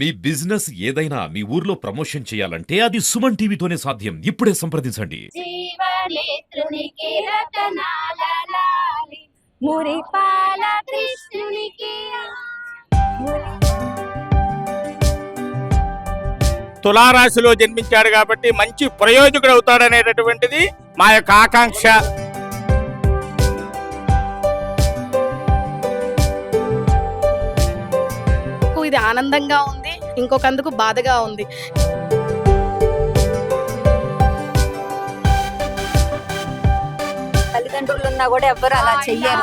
మీ business ఏదైనా మీ ఊర్లో promotion చేయాలంటే అది సుమన్ టీవీతోనే సాధ్యం. ఇప్పుడే సంప్రదించండి. తులారాశిలో జన్మించాడు కాబట్టి మంచి ప్రయోజకుడు అవుతాడనేటటువంటిది మా యొక్క ఆకాంక్ష. ఇది ఆనందంగా ఉంది. ఇంకొకందుకు బాధగా ఉంది. తల్లిదండ్రులు ఉన్నా కూడా ఎవ్వరు అలా చెయ్యరు.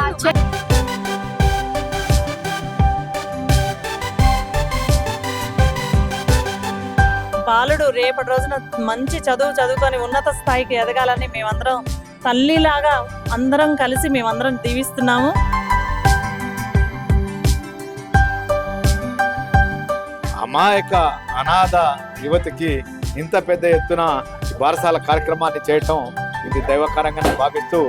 బాలుడు రేపటి రోజున మంచి చదువు చదువుకొని ఉన్నత స్థాయికి ఎదగాలని మేమందరం తల్లిలాగా అందరం కలిసి మేమందరం దీవిస్తున్నాము. అమాయక అనాథ యువతికి ఇంత పెద్ద ఎత్తున బారసాల కార్యక్రమాన్ని చేయటం ఇది దైవకరంగా భావిస్తూ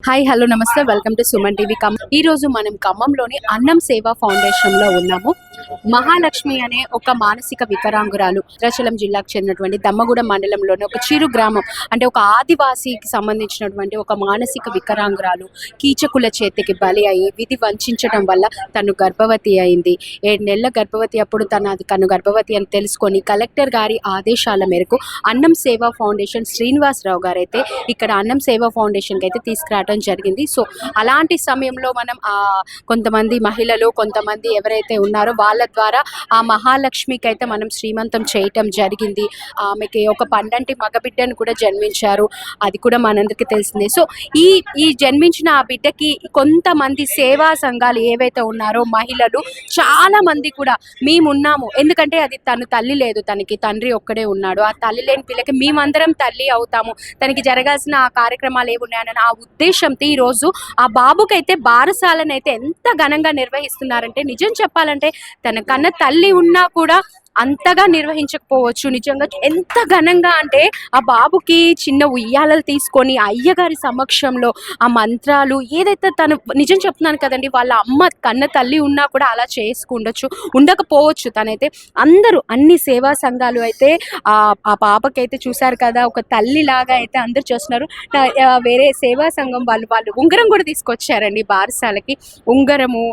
హాయ్ హలో నమస్తే. Welcome to Suman TV Khammam ఈ రోజు మనం ఖమ్మంలోని అన్నం సేవా ఫౌండేషన్లో ఉన్నాము. మహాలక్ష్మి అనే ఒక మానసిక వికరాంగురాలు భద్రాచలం జిల్లాకు చెందినటువంటి దమ్మగూడ మండలంలోని ఒక చిరు గ్రామం అంటే ఒక ఆదివాసీకి సంబంధించినటువంటి ఒక మానసిక వికరాంగురాలు కీచకుల చేతికి బలి అయి విధి వంచడం వల్ల తను గర్భవతి అయింది. ఏడు నెలల గర్భవతి అప్పుడు తన తను గర్భవతి అని తెలుసుకొని కలెక్టర్ గారి ఆదేశాల మేరకు అన్నం సేవా ఫౌండేషన్ శ్రీనివాసరావు గారు అయితే ఇక్కడ అన్నం సేవా ఫౌండేషన్కి అయితే తీసుకురావడం జరిగింది. సో అలాంటి సమయంలో మనం ఆ కొంతమంది మహిళలు కొంతమంది ఎవరైతే ఉన్నారో వాళ్ళ ద్వారా ఆ మహాలక్ష్మికి అయితే మనం శ్రీమంతం చేయటం జరిగింది. ఆమెకి ఒక పండంటి మగబిడ్డను కూడా జన్మించారు. అది కూడా మనందరికీ తెలిసిందే. సో ఈ ఈ జన్మించిన ఆ బిడ్డకి కొంతమంది సేవా సంఘాలు ఏవైతే ఉన్నారో మహిళలు చాలా మంది కూడా మేము ఉన్నాము ఎందుకంటే అది తను తల్లి లేదు. తనకి తండ్రి ఒక్కడే ఉన్నాడు. ఆ తల్లి లేని పిల్లకి మేమందరం తల్లి అవుతాము. తనకి జరగాల్సిన ఆ కార్యక్రమాలు ఏమి ఆ ఉద్దేశంతో ఈ రోజు ఆ బాబుకైతే బారసాలను అయితే ఎంత ఘనంగా నిర్వహిస్తున్నారంటే నిజం చెప్పాలంటే తన కన్న తల్లి ఉన్నా కూడా అంతగా నిర్వహించకపోవచ్చు. నిజంగా ఎంత ఘనంగా అంటే ఆ బాబుకి చిన్న ఉయ్యాలలు తీసుకొని అయ్యగారి సమక్షంలో ఆ మంత్రాలు ఏదైతే తను నిజం చెప్తున్నాను కదండి వాళ్ళ అమ్మ కన్న తల్లి ఉన్నా కూడా అలా చేసుకుండొచ్చు ఉండకపోవచ్చు తనైతే. అందరూ అన్ని సేవా సంఘాలు అయితే ఆ ఆ పాపకైతే చూశారు కదా ఒక తల్లి లాగా అయితే అందరూ చేస్తున్నారు. వేరే సేవా సంఘం వాళ్ళు వాళ్ళు ఉంగరం కూడా తీసుకొచ్చారండి బారసాలకి. ఉంగరము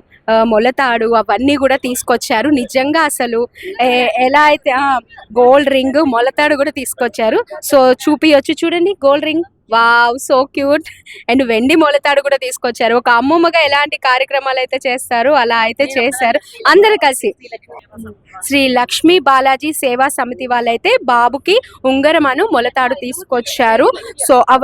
మొలతాడు అవన్నీ కూడా తీసుకొచ్చారు. నిజంగా అసలు ఏ- ఎలా అయితే గోల్డ్ రింగ్ మొలతాడు కూడా తీసుకొచ్చారు. సో చూపియొచ్చు చూడండి gold ring wow so cute. And వెండి మొలతాడు కూడా తీసుకొచ్చారు. ఒక అమ్మమ్మగా ఎలాంటి కార్యక్రమాలు అయితే చేస్తారు అలా అయితే చేశారు. అందరు కలిసి శ్రీ లక్ష్మీ బాలాజీ సేవా సమితి వాళ్ళైతే బాబుకి ఉంగరమను మొలతాడు తీసుకొచ్చారు. సో అవ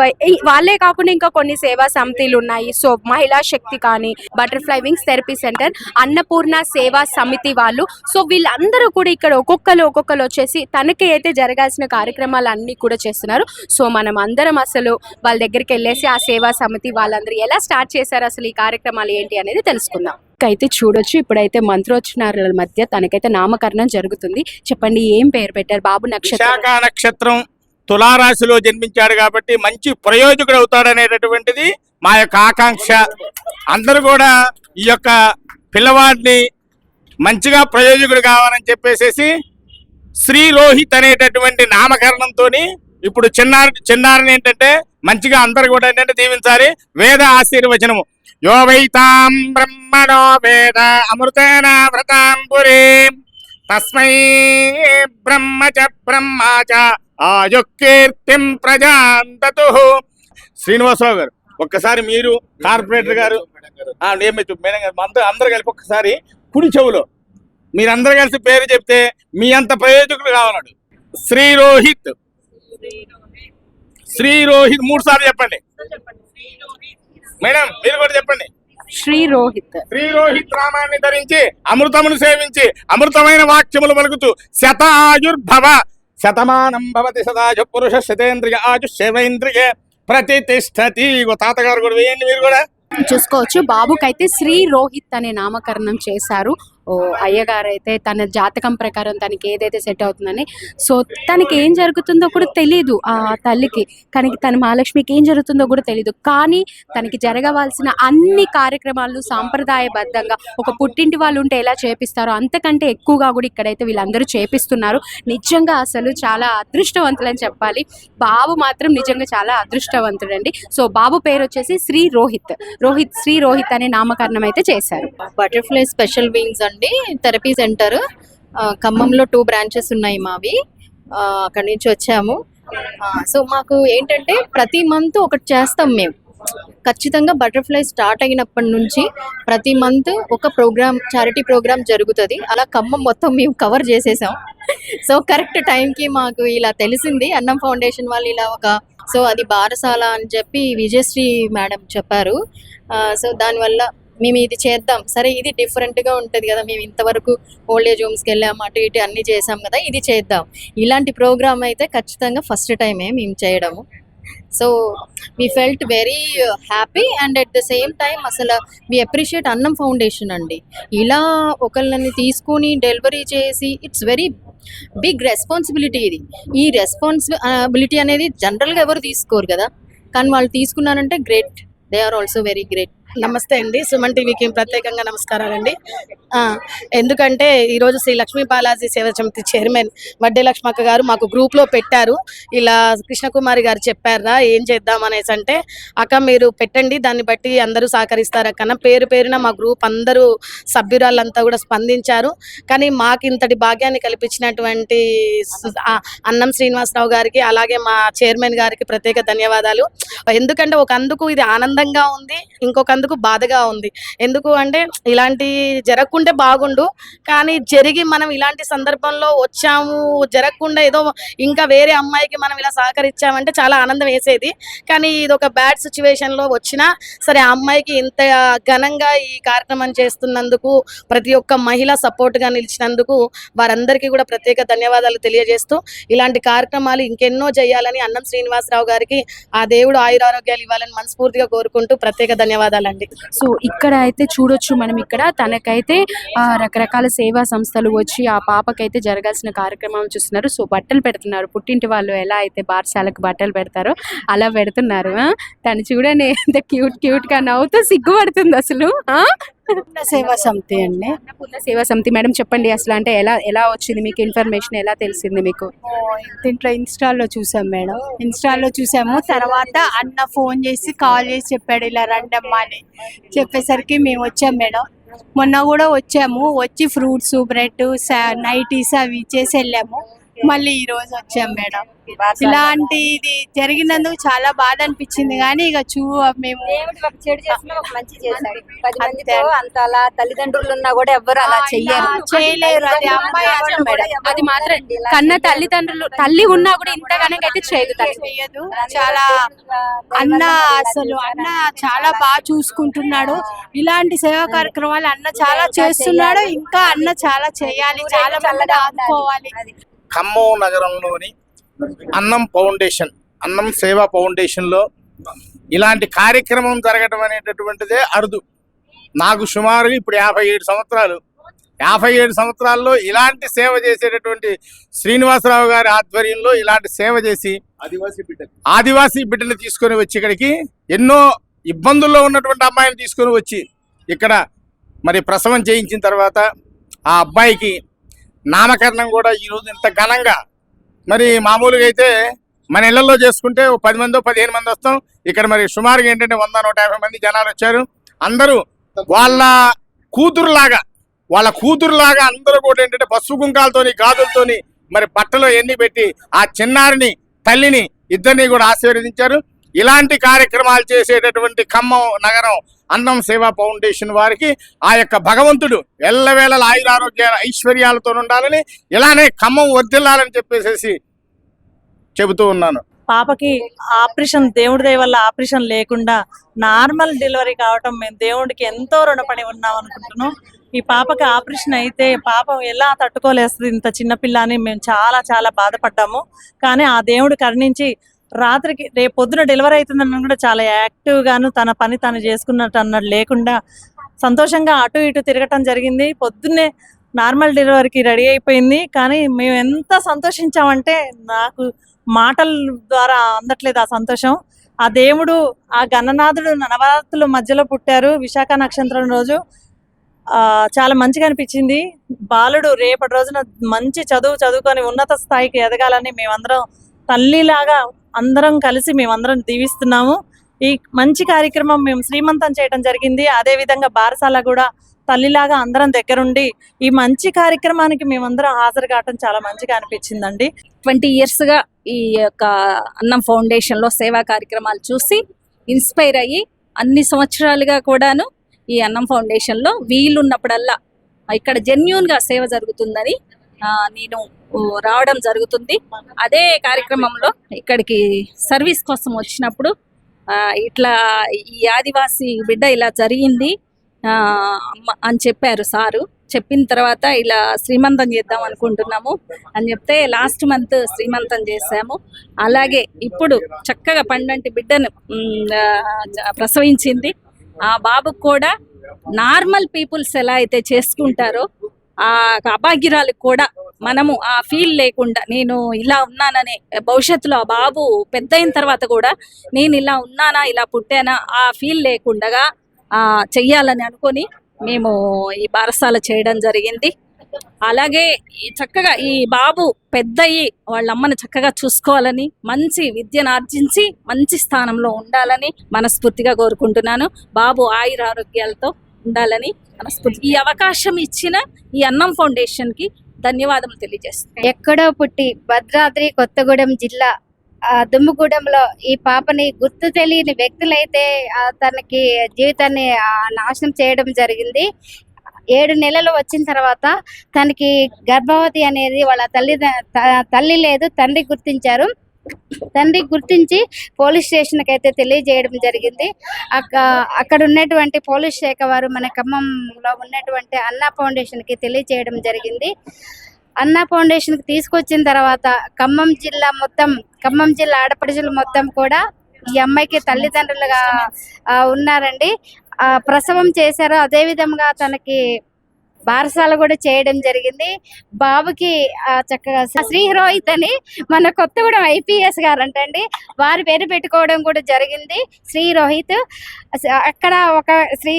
వాళ్ళే కాకుండా ఇంకా కొన్ని సేవా సమితిలు ఉన్నాయి. సో మహిళా శక్తి కానీ butterfly wings therapy centre Annapurna Seva Samiti వాళ్ళు. సో వీళ్ళందరూ కూడా ఇక్కడ ఒక్కొక్కరు ఒక్కొక్కరు వచ్చేసి తనకి అయితే జరగాల్సిన కార్యక్రమాలు అన్ని కూడా చేస్తున్నారు. సో మనం అందరం అసలు వాళ్ళ దగ్గరికి వెళ్ళేసి ఆ సేవా సమితి వాళ్ళందరూ ఎలా స్టార్ట్ చేశారు అసలు ఈ కార్యక్రమాలు ఏంటి అనేది తెలుసుకుందాం. అయితే చూడొచ్చు ఇప్పుడైతే మంత్రోచ్చనారుల మధ్య తనకైతే నామకరణం జరుగుతుంది. చెప్పండి ఏం పేరు పెట్టారు? బాబు నక్షత్రం. నక్షత్రం తులారాశిలో జన్మించాడు కాబట్టి మంచి ప్రయోజకుడు అవుతాడనేటటువంటిది మా యొక్క ఆకాంక్ష. అందరూ కూడా ఈ యొక్క పిల్లవాడిని మంచిగా ప్రయోజకుడు కావాలని చెప్పేసేసి శ్రీ రోహిత్ అనేటటువంటి నామకరణంతో ఇప్పుడు చిన్నారి చిన్నారిని ఏంటంటే మంచిగా అందరు కూడా ఏంటంటే దీవించాలి. వేద ఆశీర్వచనము. యో వైతాం బ్రహ్మణో వేద అమృతేన వ్రతాం తస్మై బ్రహ్మ చ బ్రహ్మ ఆయుకీర్తిం ప్రజాంతతు. శ్రీనివాసరావు గారు ఒక్కసారి మీరు కార్పొరేటర్ గారు ఏమైతే మేడం గారు అందరూ అందరు కలిపి ఒక్కసారి కుడి చెవులో మీరందరూ కలిసి పేరు చెప్తే మీ అంత ప్రయోజకులు కావాలన్నాడు. శ్రీ రోహిత్ శ్రీ రోహిత్ మూడు సార్లు చెప్పండి. మేడం మీరు కూడా చెప్పండి. శ్రీ రోహిత్ శ్రీ రోహిత్ రామాన్ని ధరించి అమృతమును సేవించి అమృతమైన వాక్యములు పలుకుతూ శత ఆయుర్భవ శతమానం భవతి సదాజు పురుష శతేంద్రియ ఆజు శివేంద్రియ ప్రతిష్టతి తాతగారు కూడా వేయండి మీరు కూడా. చూసుకోవచ్చు. బాబుకైతే శ్రీ రోహిత్ అనే నామకరణం చేశారు. అయ్యగారు అయితే తన జాతకం ప్రకారం తనకి ఏదైతే సెట్ అవుతుందని. సో తనకి ఏం జరుగుతుందో కూడా తెలియదు ఆ తల్లికి. కానీ తన మహాలక్ష్మికి ఏం జరుగుతుందో కూడా తెలియదు కానీ తనకి జరగవలసిన అన్ని కార్యక్రమాలు సాంప్రదాయబద్ధంగా ఒక పుట్టింటి వాళ్ళు ఉంటే ఎలా చేపిస్తారో అంతకంటే ఎక్కువగా కూడా ఇక్కడైతే వీళ్ళందరూ చేపిస్తున్నారు. నిజంగా అసలు చాలా అదృష్టవంతులని చెప్పాలి. బాబు మాత్రం నిజంగా చాలా అదృష్టవంతుడండి. సో బాబు పేరు వచ్చేసి శ్రీ రోహిత్. రోహిత్ శ్రీ రోహిత్ అనే నామకరణం అయితే చేశారు. Butterfly special wings and therapy centre. ఖమ్మంలో టూ బ్రాంచెస్ ఉన్నాయి మావి. అక్కడి నుంచి వచ్చాము. సో మాకు ఏంటంటే ప్రతి మంత్ ఒకటి చేస్తాం మేము. ఖచ్చితంగా బటర్ఫ్లై స్టార్ట్ అయినప్పటి నుంచి ప్రతి మంత్ ఒక ప్రోగ్రామ్ చారిటీ ప్రోగ్రామ్ జరుగుతుంది. అలా ఖమ్మం మొత్తం మేము కవర్ చేసేసాం. సో కరెక్ట్ టైంకి మాకు ఇలా తెలిసింది. అన్నం ఫౌండేషన్ వాళ్ళు ఇలా ఒక సో అది బారసాల అని చెప్పి విజయశ్రీ మేడం చెప్పారు. సో దానివల్ల మేము ఇది చేద్దాం. సరే ఇది డిఫరెంట్గా ఉంటుంది కదా మేము ఇంతవరకు ఓల్డ్ ఏజ్ హోమ్స్కి వెళ్ళాము అటు ఇటు అన్నీ చేసాం కదా ఇది చేద్దాం. ఇలాంటి ప్రోగ్రామ్ అయితే ఖచ్చితంగా ఫస్ట్ టైమే మేము చేయడము. So we felt very happy and at the same time అసలు వి అప్రిషియేట్ అన్నం ఫౌండేషన్ అండి. ఇలా ఒకళ్ళని తీసుకొని డెలివరీ చేసి ఇట్స్ వెరీ బిగ్ రెస్పాన్సిబిలిటీ ఇది. ఈ రెస్పాన్సిబిలిటీ అనేది జనరల్గా ఎవరు తీసుకోరు కదా. కానీ వాళ్ళు తీసుకున్నారంటే great they are also very great నమస్తే అండి. సుమన్ టీవీకి ప్రత్యేకంగా నమస్కారాలండి. ఆ, ఎందుకంటే ఈరోజు శ్రీ లక్ష్మీ బాలాజీ సేవ సమితి చైర్మన్ వడ్డే లక్ష్మక్క గారు మాకు గ్రూప్లో పెట్టారు. ఇలా కృష్ణకుమారి గారు చెప్పారా ఏం చేద్దాం అనేసి అంటే అక్క మీరు పెట్టండి దాన్ని బట్టి అందరూ సహకరిస్తారు అక్క పేరు పేరున మా గ్రూప్ అందరూ సభ్యురాలంతా కూడా స్పందించారు. కానీ మాకు ఇంతటి భాగ్యాన్ని కల్పించినటువంటి అన్నం శ్రీనివాసరావు గారికి అలాగే మా చైర్మన్ గారికి ప్రత్యేక ధన్యవాదాలు. ఎందుకంటే ఒక అందుకు ఇది ఆనందంగా ఉంది ఇంకొక అందుకు బాధగా ఉంది? ఎందుకు అంటే ఇలాంటి జరగకుంటే బాగుండు. కానీ జరిగి మనం ఇలాంటి సందర్భంలో వచ్చాము జరగకుండా ఏదో ఇంకా వేరే అమ్మాయికి మనం ఇలా సహకరించామంటే చాలా ఆనందం వేసేది. కానీ ఇది ఒక బ్యాడ్ సిచ్యువేషన్లో వచ్చినా సరే ఆ అమ్మాయికి ఇంత ఘనంగా ఈ కార్యక్రమం చేస్తున్నందుకు ప్రతి ఒక్క మహిళ సపోర్ట్గా నిలిచినందుకు వారందరికీ కూడా ప్రత్యేక ధన్యవాదాలు తెలియజేస్తూ ఇలాంటి కార్యక్రమాలు ఇంకెన్నో చేయాలని అన్నం శ్రీనివాసరావు గారికి ఆ దేవుడు ఆయురారోగ్యాలు ఇవ్వాలని మనస్ఫూర్తిగా కోరుకుంటూ ప్రత్యేక ధన్యవాదాలండి సో ఇక్కడ అయితే చూడొచ్చు మనం ఇక్కడ. తనకైతే ఆ, రకరకాల సేవా సంస్థలు వచ్చి ఆ పాపకైతే జరగాల్సిన కార్యక్రమం చూస్తున్నారు. సో బట్టలు పెడుతున్నారు. పుట్టింటి వాళ్ళు ఎలా అయితే బార్శాలకు బట్టలు పెడతారో అలా పెడుతున్నారు. ఆ? తను చూడండి ఎంత క్యూట్ క్యూట్గా నవ్వుతూ సిగ్గుపడుతుంది అసలు. ఆ? సేవా సమితి అండి. అన్నపూర్ణ సేవా సమితి. మేడం చెప్పండి అసలు అంటే ఎలా ఎలా వచ్చింది మీకు ఇన్ఫర్మేషన్ ఎలా తెలిసింది మీకు? దీంట్లో ఇన్స్టాల్లో చూసాం మేడం. ఇన్స్టాల్లో చూసాము. తర్వాత అన్న ఫోన్ చేసి కాల్ చేసి చెప్పాడు ఇలా రండమ్మా అని చెప్పేసరికి మేము వచ్చాం మేడం. మొన్న కూడా వచ్చాము. వచ్చి ఫ్రూట్స్ బ్రెడ్ నైటీస్ అవి ఇచ్చేసి వెళ్ళాము. మళ్ళీ ఈ రోజు వచ్చాం మేడం. ఇలాంటి ఇది జరిగినందుకు చాలా బాధ అనిపించింది కానీ ఇక చూ మేము చెడు చేసినా ఒక మంచి చేశాడు. పది అంతే. మందితో అంత అలా తల్లిదండ్రులు ఉన్నా కూడా ఎవ్వరు అలా చెయ్యరు. చేయలేరు. అది అమ్మాయి అసలు మేడం. అది మాత్రం కన్న తల్లిదండ్రులు తల్లి ఉన్నా కూడా ఇంతగానో అయితే చేయదు చాలా అన్న అసలు అన్న చాలా బాగా చూసుకుంటున్నాడు. ఇలాంటి సేవా కార్యక్రమాలు అన్న చాలా చేస్తున్నాడు. ఇంకా అన్న చాలా చేయాలి. చాలా మంది ఆదుకోవాలి. ఖమ్మం నగరంలోని అన్నం ఫౌండేషన్ అన్నం సేవా ఫౌండేషన్లో ఇలాంటి కార్యక్రమం జరగడం అనేటటువంటిదే అరుదు. నాకు సుమారు ఇప్పుడు యాభై ఏడు సంవత్సరాలు. యాభై ఏడు సంవత్సరాల్లో ఇలాంటి సేవ చేసేటటువంటి శ్రీనివాసరావు గారి ఆధ్వర్యంలో ఇలాంటి సేవ చేసి ఆదివాసీ బిడ్డ ఆదివాసీ బిడ్డలు తీసుకొని వచ్చి ఇక్కడికి ఎన్నో ఇబ్బందుల్లో ఉన్నటువంటి అమ్మాయిని తీసుకొని వచ్చి ఇక్కడ మరి ప్రసవం చేయించిన తర్వాత ఆ అబ్బాయికి నామకరణం కూడా ఈరోజు ఇంత ఘనంగా. మరి మామూలుగా అయితే మన ఇళ్ళలో చేసుకుంటే పది మందో పదిహేను మంది వస్తాం. ఇక్కడ మరి సుమారుగా ఏంటంటే వంద నూట యాభై మంది జనాలు వచ్చారు. అందరూ వాళ్ళ కూతురులాగా వాళ్ళ కూతురులాగా అందరూ కూడా ఏంటంటే పసుపు కుంకాలతోని గాజులతోని మరి బట్టలో ఎన్ని పెట్టి ఆ చిన్నారిని తల్లిని ఇద్దరిని కూడా ఆశీర్వదించారు. ఇలాంటి కార్యక్రమాలు చేసేటటువంటి ఖమ్మం నగరం అన్నం సేవా ఫౌండేషన్ వారికి ఆ యొక్క భగవంతుడు ఎల్లవేళల ఆయురారోగ్య ఐశ్వర్యాలతో ఉండాలని ఇలానే ఖమ్మం వర్దిల్లాలని చెప్పేసి చెబుతూ ఉన్నాను. పాపకి ఆపరేషన్ దేవుడి దయ వల్ల ఆపరేషన్ లేకుండా నార్మల్ డెలివరీ కావటం మేము దేవుడికి ఎంతో రుణపడి ఉన్నాం అనుకుంటున్నాం. ఈ పాపకి ఆపరేషన్ అయితే పాపం ఎలా తట్టుకోలేస్తుంది ఇంత చిన్నపిల్ల అని మేము చాలా చాలా బాధపడ్డాము. కానీ ఆ దేవుడు కరుణించి రాత్రికి రేపు పొద్దున డెలివరీ అవుతుందని కూడా చాలా యాక్టివ్గాను తన పని తను చేసుకున్నట్టు అన్నట్టు లేకుండా సంతోషంగా అటు ఇటు తిరగటం జరిగింది. పొద్దున్నే నార్మల్ డెలివరీకి రెడీ అయిపోయింది. కానీ మేము ఎంత సంతోషించామంటే నాకు మాటల ద్వారా అందట్లేదు ఆ సంతోషం. ఆ దేవుడు ఆ గణనాథుడు నవరాత్రుల మధ్యలో పుట్టారు. విశాఖ నక్షత్రం రోజు. చాలా మంచిగా అనిపించింది. బాలుడు రేపటి రోజున మంచి చదువు చదువుకొని ఉన్నత స్థాయికి ఎదగాలని మేమందరం తల్లిలాగా అందరం కలిసి మేమందరం దీవిస్తున్నాము. ఈ మంచి కార్యక్రమం మేము శ్రీమంతం చేయడం జరిగింది. అదే విధంగా బారసాల కూడా తల్లిలాగా అందరం దగ్గరుండి ఈ మంచి కార్యక్రమానికి మేమందరం హాజరు కావటం చాలా మంచిగా అనిపించిందండి. ట్వంటీ ఇయర్స్గా ఈ యొక్క అన్నం ఫౌండేషన్లో సేవా కార్యక్రమాలు చూసి ఇన్స్పైర్ అయ్యి అన్ని సంవత్సరాలుగా కూడాను ఈ అన్నం ఫౌండేషన్లో వీలున్నప్పుడల్లా ఇక్కడ జెన్యున్గా సేవ జరుగుతుందని నేను రావడం జరుగుతుంది. అదే కార్యక్రమంలో ఇక్కడికి సర్వీస్ కోసం వచ్చినప్పుడు ఆ, ఇట్లా ఈ ఆదివాసి బిడ్డ ఇలా జరిగింది ఆ, అమ్మ అని చెప్పారు సారు. చెప్పిన తర్వాత ఇలా శ్రీమంతం చేద్దాం అనుకుంటున్నాము అని చెప్తే లాస్ట్ మంత్ శ్రీమంతం చేశాము. అలాగే ఇప్పుడు చక్కగా పండంటి బిడ్డను ప్రసవించింది. ఆ బాబుకు కూడా నార్మల్ పీపుల్స్ ఎలా అయితే చేసుకుంటారో ఆ అభాగ్యురాలకు కూడా మనము ఆ ఫీల్ లేకుండా నేను ఇలా ఉన్నాననే భవిష్యత్తులో ఆ బాబు పెద్ద అయిన తర్వాత కూడా నేను ఇలా ఉన్నానా ఇలా పుట్టానా ఆ ఫీల్ లేకుండా ఆ చెయ్యాలని అనుకొని మేము ఈ బారసాల చేయడం జరిగింది. అలాగే ఈ చక్కగా ఈ బాబు పెద్దయి వాళ్ళ అమ్మని చక్కగా చూసుకోవాలని మంచి విద్యను ఆర్జించి మంచి స్థానంలో ఉండాలని మనస్ఫూర్తిగా కోరుకుంటున్నాను. బాబు ఆయుర ఆరోగ్యాలతో ఉండాలని మనస్ఫూర్తి ఈ అవకాశం ఇచ్చిన ఈ అన్నం ఫౌండేషన్ ధన్యవాదములు తెలియజేస్తాను ఎక్కడో పుట్టి భద్రాద్రి కొత్తగూడెం జిల్లా ఆ దుమ్ముగూడెంలో ఈ పాపని గుర్తు తెలియని వ్యక్తులైతే తనకి జీవితాన్ని నాశనం చేయడం జరిగింది. ఏడు నెలలు వచ్చిన తర్వాత తనకి గర్భవతి అనేది వాళ్ళ తల్లి త- తల్లి లేదు తండ్రి గుర్తించారు. తండ్రి గుర్తించి పోలీస్ స్టేషన్కి అయితే తెలియజేయడం జరిగింది. అక్కడ ఉన్నటువంటి పోలీస్ శాఖ వారు మన ఖమ్మంలో ఉన్నటువంటి అన్నా ఫౌండేషన్కి తెలియజేయడం జరిగింది. అన్నా ఫౌండేషన్కి తీసుకొచ్చిన తర్వాత ఖమ్మం జిల్లా మొత్తం ఖమ్మం జిల్లా ఆడపడుచులు మొత్తం కూడా ఈ అమ్మాయికి తల్లిదండ్రులుగా ఉన్నారండి. ప్రసవం చేశారు. అదే విధంగా తనకి బారసాల కూడా చేయడం జరిగింది. బాబుకి చక్కగా శ్రీ రోహిత్ అని మన కొత్తగూడెం ఐపీఎస్ గారు అంటండి వారి పేరు పెట్టుకోవడం కూడా జరిగింది. శ్రీ రోహిత్ అక్కడ ఒక శ్రీ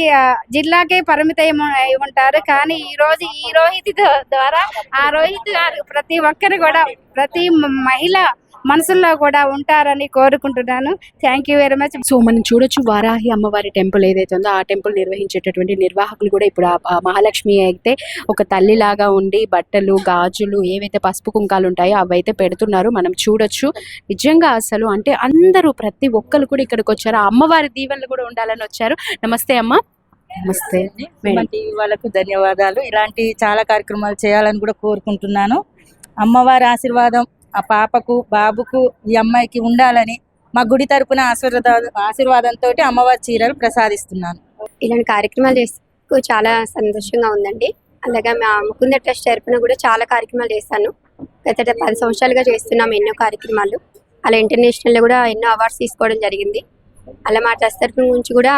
జిల్లాకే పరిమితం అయి ఉంటారు. కానీ ఈ రోజు ఈ రోహిత్ ద్వారా ఆ రోహిత్ గారు ప్రతి ఒక్కరు కూడా ప్రతి మహిళ మనసుల్లో కూడా ఉంటారని కోరుకుంటున్నాను. Thank you very much so మనం చూడొచ్చు వారాహి అమ్మవారి టెంపుల్ ఏదైతే ఉందో ఆ టెంపుల్ నిర్వహించేటటువంటి నిర్వాహకులు కూడా ఇప్పుడు మహాలక్ష్మి అయితే ఒక తల్లిలాగా ఉండి బట్టలు గాజులు ఏవైతే పసుపు కుంకాలు ఉంటాయో అవైతే పెడుతున్నారు. మనం చూడొచ్చు. నిజంగా అసలు అంటే అందరూ ప్రతి ఒక్కరు కూడా ఇక్కడికి వచ్చారు. ఆ అమ్మవారి దీవెనలు కూడా ఉండాలని వచ్చారు. నమస్తే అమ్మ. నమస్తే టీవీ వాళ్ళకు ధన్యవాదాలు. ఇలాంటి చాలా కార్యక్రమాలు చేయాలని కూడా కోరుకుంటున్నాను. అమ్మవారి ఆశీర్వాదం ఆ పాపకు బాబుకు ఈ అమ్మాయికి ఉండాలని మా గుడి తరపున ఆశీర్వాద ఆశీర్వాదంతో అమ్మవారి చీరలు ప్రసాదిస్తున్నాను. ఇలాంటి కార్యక్రమాలు చేస్తూ చాలా సంతోషంగా ఉందండి. అలాగే మా ముకుంద ట్రస్ట్ తరపున కూడా చాలా కార్యక్రమాలు చేస్తాను గత పది సంవత్సరాలుగా చేస్తున్నాం ఎన్నో కార్యక్రమాలు. అలా ఇంటర్నేషనల్లో కూడా ఎన్నో అవార్డ్స్ తీసుకోవడం జరిగింది. అలా మా ట్రస్ట్ తరపు నుంచి కూడా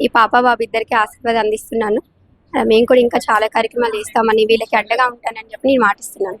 ఈ పాప బాబు ఇద్దరికి ఆశీర్వాదం అందిస్తున్నాను. మేము కూడా ఇంకా చాలా కార్యక్రమాలు చేస్తామని వీళ్ళకి అడ్డగా ఉంటానని చెప్పి నేను మాటిస్తున్నాను.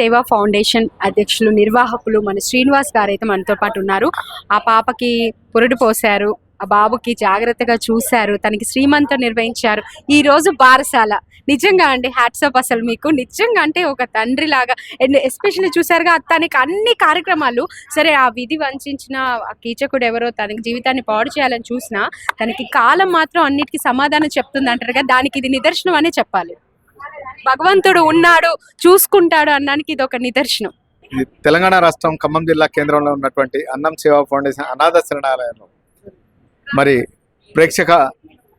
సేవా ఫౌండేషన్ అధ్యక్షులు నిర్వాహకులు మన శ్రీనివాస్ గారు అయితే మనతో పాటు ఉన్నారు. ఆ పాపకి పురుడు పోశారు ఆ బాబుకి జాగ్రత్తగా చూశారు తనకి శ్రీమంతం నిర్వహించారు. ఈ రోజు బారసాల. నిజంగా అండి హ్యాట్సప్ అసలు మీకు. నిజంగా అంటే ఒక తండ్రి లాగా అండ్ ఎస్పెషల్లీ చూసారుగా తనకి అన్ని కార్యక్రమాలు సరే ఆ విధి వంచిన ఆ కీచకుడు ఎవరో తనకి జీవితాన్ని పాడు చేయాలని చూసినా తనకి కాలం మాత్రం అన్నిటికీ సమాధానం చెప్తుంది అంటారు కదా దానికి ఇది నిదర్శనం అనే చెప్పాలి. భగవంతుడు ఉన్నాడు చూసుకుంటాడు అన్నానికి ఇది ఒక నిదర్శనం తెలంగాణ రాష్ట్రం ఖమ్మం జిల్లా కేంద్రంలో ఉన్నటువంటి అన్నం సేవా ఫౌండేషన్ అనాథ శరణాలయంలో. మరి ప్రేక్షక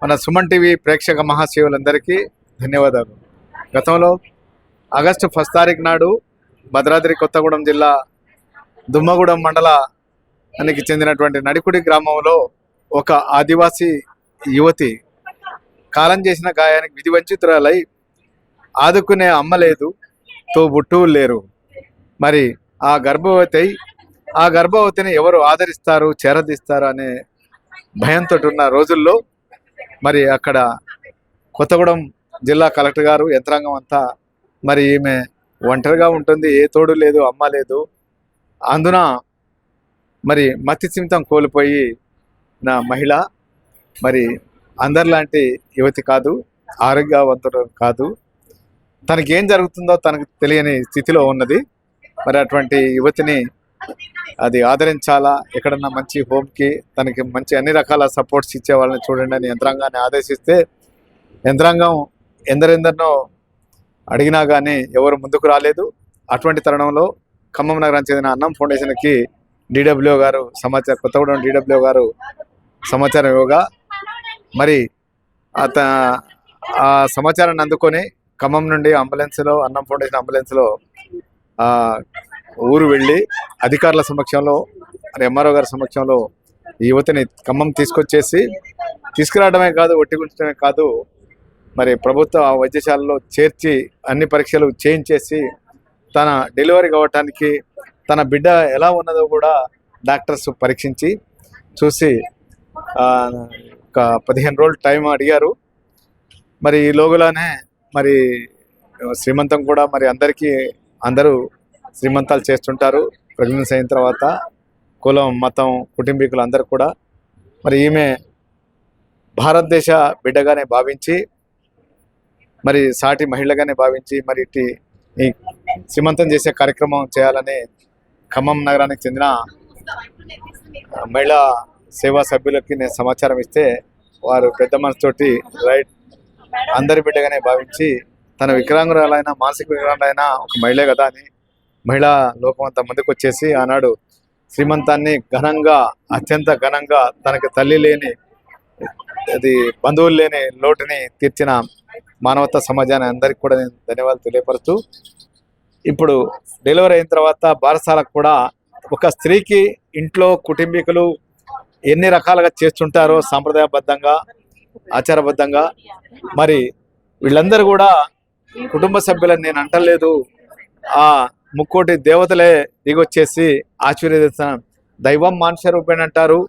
మన సుమన్ టీవీ ప్రేక్షక మహాశివులందరికీ ధన్యవాదాలు. గతంలో ఆగస్టు ఫస్ట్ తారీఖు నాడు భద్రాద్రి కొత్తగూడెం జిల్లా దుమ్మగూడెం మండలానికి చెందినటువంటి నడికుడి గ్రామంలో ఒక ఆదివాసీ యువతి కాలం చేసిన గాయానికి విధివంచితురాలై ఆదుకునే అమ్మ లేదు తోబుట్టువు లేరు. మరి ఆ గర్భవతి ఆ గర్భవతిని ఎవరు ఆదరిస్తారు చేరదీస్తారు అనే భయంతో ఉన్న రోజుల్లో మరి అక్కడ కొత్తగూడెం జిల్లా కలెక్టర్ గారు యంత్రాంగం అంతా మరి ఈమె ఒంటరిగా ఉంటుంది ఏ తోడు లేదు అమ్మ లేదు. అందున మరి మతి చింతం కోల్పోయి నా మహిళ మరి అందరిలాంటి యువతి కాదు ఆరోగ్యవంతుడు కాదు. తనకి ఏం జరుగుతుందో తనకు తెలియని స్థితిలో ఉన్నది. మరి అటువంటి యువతిని అది ఆదరించాలా? ఎక్కడన్నా మంచి హోమ్కి తనకి మంచి అన్ని రకాల సపోర్ట్స్ ఇచ్చే వాళ్ళని చూడండి అని యంత్రాంగాన్ని ఆదేశిస్తే యంత్రాంగం ఎందరెందరినో అడిగినా కానీ ఎవరు ముందుకు రాలేదు. అటువంటి తరుణంలో ఖమ్మం నగరానికి చెందిన అన్నం ఫౌండేషన్కి డిడబ్ల్యూ గారు సమాచారం కొత్తగూడెం డిడబ్ల్యూ గారు సమాచారం ఇవ్వగా మరి అత ఆ సమాచారాన్ని అందుకొని ఖమ్మం నుండి అంబులెన్స్లో అన్నం ఫౌండేషన్ అంబులెన్స్లో ఊరు వెళ్ళి అధికారుల సమక్షంలో ఎంఆర్ఓ గారి సమక్షంలో ఈ యువతిని ఖమ్మం తీసుకొచ్చేసి తీసుకురావడమే కాదు ఒట్టిగుంచడమే కాదు మరి ప్రభుత్వ వైద్యశాలలో చేర్చి అన్ని పరీక్షలు చేయించేసి తన డెలివరీ కావటానికి తన బిడ్డ ఎలా ఉన్నదో కూడా డాక్టర్స్ పరీక్షించి చూసి ఒక పదిహేను రోజులు టైం అడిగారు. మరి ఈ లోగులానే మరి శ్రీమంతం కూడా మరి అందరికీ అందరూ శ్రీమంతాలు చేస్తుంటారు. ప్రెగ్నెన్సీ అయిన తర్వాత కులం మతం కుటుంబీకులు అందరూ కూడా మరి ఈమె భారతదేశ బిడ్డగానే భావించి మరి సాటి మహిళగానే భావించి మరి ఇట్టి ఈ శ్రీమంతం చేసే కార్యక్రమం చేయాలని ఖమ్మం నగరానికి చెందిన మహిళా సేవా సభ్యులకి నేను సమాచారం ఇస్తే వారు పెద్ద మనసుతోటి రైట్ అందరి బిడ్డగానే భావించి తన వికలాంగురాలైన మానసిక వికలాంగులైన ఒక మహిళే కదా అని మహిళా లోకం అంతా ముందుకు వచ్చేసి ఆనాడు శ్రీమంతాన్ని ఘనంగా అత్యంత ఘనంగా తనకి తల్లి లేని అది బంధువులు లేని లోటుని తీర్చిన మానవతా సమాజాన్ని అందరికి కూడా నేను ధన్యవాదాలు తెలియపరుస్తూ ఇప్పుడు డెలివరీ అయిన తర్వాత బారసాలకు కూడా ఒక స్త్రీకి ఇంట్లో కుటుంబీకులు ఎన్ని రకాలుగా చేస్తుంటారో సాంప్రదాయబద్ధంగా ఆచారబద్ధంగా. మరి వీళ్ళందరూ కూడా కుటుంబ సభ్యులని నేను అంటలేదు. ఆ ముక్కోటి దేవతలే దిగొచ్చేసి ఆశీర్వదిస్తాను దైవం మానుష రూపేణ అంటారు.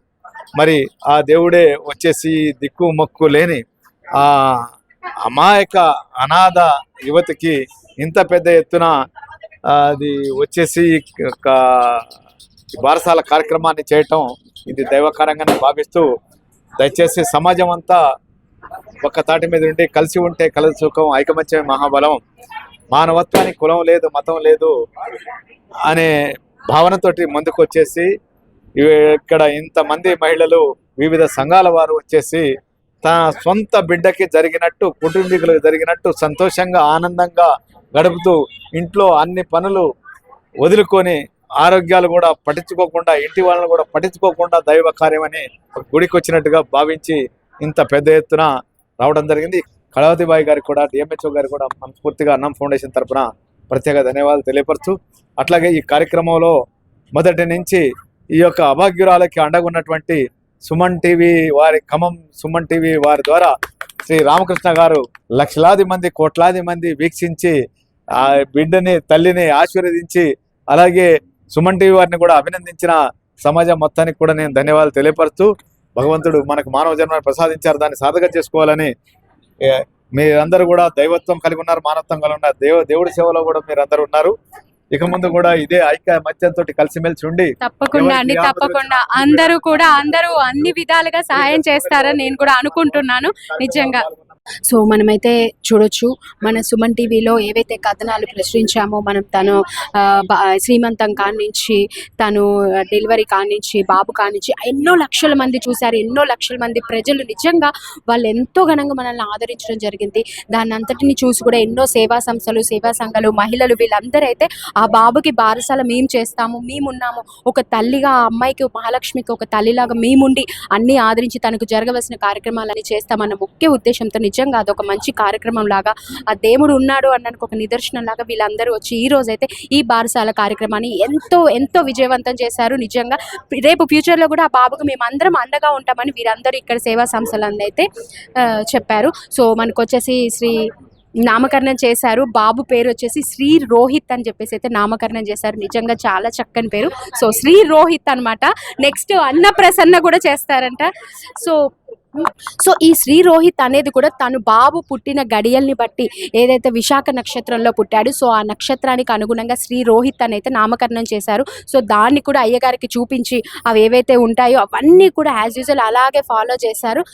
మరి ఆ దేవుడే వచ్చేసి దిక్కు మొక్కు లేని ఆ అమాయక అనాథ యువతికి ఇంత పెద్ద ఎత్తున అది వచ్చేసి ఒక బారసాల కార్యక్రమాన్ని చేయటం ఇది దైవకారంగానే భావిస్తూ దయచేసి సమాజం అంతా ఒక్క తాటి మీద ఉండి కలిసి ఉంటే కలసి సుఖం ఐకమత్యమే మహాబలం. మానవత్వానికి కులం లేదు మతం లేదు అనే భావనతోటి ముందుకు వచ్చేసి ఇక్కడ ఇంతమంది మహిళలు వివిధ సంఘాల వారు వచ్చేసి తన సొంత బిడ్డకి జరిగినట్టు కుటుంబీకులకు జరిగినట్టు సంతోషంగా ఆనందంగా గడుపుతూ ఇంట్లో అన్ని పనులు వదులుకొని ఆరోగ్యాలు కూడా పట్టించుకోకుండా ఇంటి వాళ్ళని కూడా పట్టించుకోకుండా దైవ కార్యమని గుడికి వచ్చినట్టుగా భావించి ఇంత పెద్ద ఎత్తున రావడం జరిగింది. కళావతిబాయి గారికి కూడా డిఎంహెచ్ఓ గారికి కూడా మనస్ఫూర్తిగా అన్నం ఫౌండేషన్ తరపున ప్రత్యేక ధన్యవాదాలు తెలియపరుచు అట్లాగే ఈ కార్యక్రమంలో మొదటి నుంచి ఈ యొక్క అభాగ్యురాలకి అండగున్నటువంటి సుమన్ టీవీ వారి ఖమ్మం సుమన్ టీవీ వారి ద్వారా శ్రీ రామకృష్ణ గారు లక్షలాది మంది కోట్లాది మంది వీక్షించి ఆ బిడ్డని తల్లిని ఆశీర్వదించి అలాగే సుమన్ టీవీ వారిని కూడా అభినందించిన సమాజం మొత్తానికి కూడా నేను ధన్యవాదాలు తెలియపరుస్తూ భగవంతుడు మనకు మానవ జన్మను ప్రసాదించారు. దాన్ని సాధక చేసుకోవాలని మీరందరూ కూడా దైవత్వం కలిగి ఉన్నారు మానవత్వం కలిగి ఉన్నారు. దేవ దేవుడి సేవలో కూడా మీరందరూ ఉన్నారు. ఇక ముందు కూడా ఇదే ఐక్య మత్యంతో కలిసిమెలిసి ఉండి తప్పకుండా అండి తప్పకుండా. అందరూ కూడా అందరూ అన్ని విధాలుగా సహాయం చేస్తారని నేను కూడా అనుకుంటున్నాను. నిజంగా. సో మనమైతే చూడొచ్చు. మన సుమన్ టీవీలో ఏవైతే కథనాలు ప్రచురించామో మనం తను ఆ, శ్రీమంతం కానించి తను డెలివరీ కానించి బాబు కానించి ఎన్నో లక్షల మంది చూశారు. ఎన్నో లక్షల మంది ప్రజలు నిజంగా వాళ్ళు ఎంతో ఘనంగా మనల్ని ఆదరించడం జరిగింది. దాని అంతటిని చూసి కూడా ఎన్నో సేవా సంస్థలు సేవా సంఘాలు మహిళలు వీళ్ళందరూ అయితే ఆ బాబుకి బారసాల మేము చేస్తాము మేమున్నాము ఒక తల్లిగా ఆ అమ్మాయికి మహాలక్ష్మికి ఒక తల్లిలాగా మేముండి అన్ని ఆదరించి తనకు జరగవలసిన కార్యక్రమాలన్నీ చేస్తామన్న ముఖ్య ఉద్దేశంతో నిజంగా అదొక మంచి కార్యక్రమం లాగా ఆ దేవుడు ఉన్నాడు అన్నానికి ఒక నిదర్శనం లాగా వీళ్ళందరూ వచ్చి ఈ రోజు అయితే ఈ బారసాల కార్యక్రమాన్ని ఎంతో ఎంతో విజయవంతం చేశారు. నిజంగా రేపు ఫ్యూచర్లో కూడా ఆ బాబుకు మేము అందరం అండగా ఉంటామని వీరందరూ ఇక్కడ సేవా సంస్థలన్నీ అయితే ఆ, చెప్పారు. సో మనకు వచ్చేసి శ్రీ నామకరణం చేశారు. బాబు పేరు వచ్చేసి శ్రీ రోహిత్ అని చెప్పేసి అయితే నామకరణం చేశారు. నిజంగా చాలా చక్కని పేరు. సో శ్రీ రోహిత్ అన్నమాట. నెక్స్ట్ అన్నప్రసన్న కూడా చేస్తారంట. సో సో ఈ శ్రీ రోహిత్ అనేది కూడా తను బాబు పుట్టిన గడియల్ని బట్టి ఏదైతే విశాఖ నక్షత్రంలో పుట్టాడు సో ఆ నక్షత్రానికి అనుగుణంగా శ్రీ రోహిత్ అని అయితే నామకరణం చేశారు. సో దాన్ని కూడా అయ్యగారికి చూపించి అవి ఏవైతే ఉంటాయో అవన్నీ కూడా యాజ్ యూజువల్ అలాగే ఫాలో చేశారు.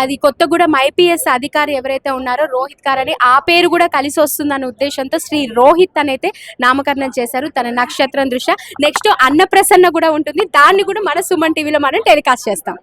అది కొత్తగూడెం ఐపీఎస్ అధికారి ఎవరైతే ఉన్నారో రోహిత్ గారు అని ఆ పేరు కూడా కలిసి వస్తుందన్న ఉద్దేశంతో శ్రీ రోహిత్ అని అయితే నామకరణం చేశారు. తన నక్షత్రం దృష్ట్యా. నెక్స్ట్ అన్నప్రసన్న కూడా ఉంటుంది. దాన్ని కూడా మన సుమన్ టీవీలో మనం టెలికాస్ట్ చేస్తాం.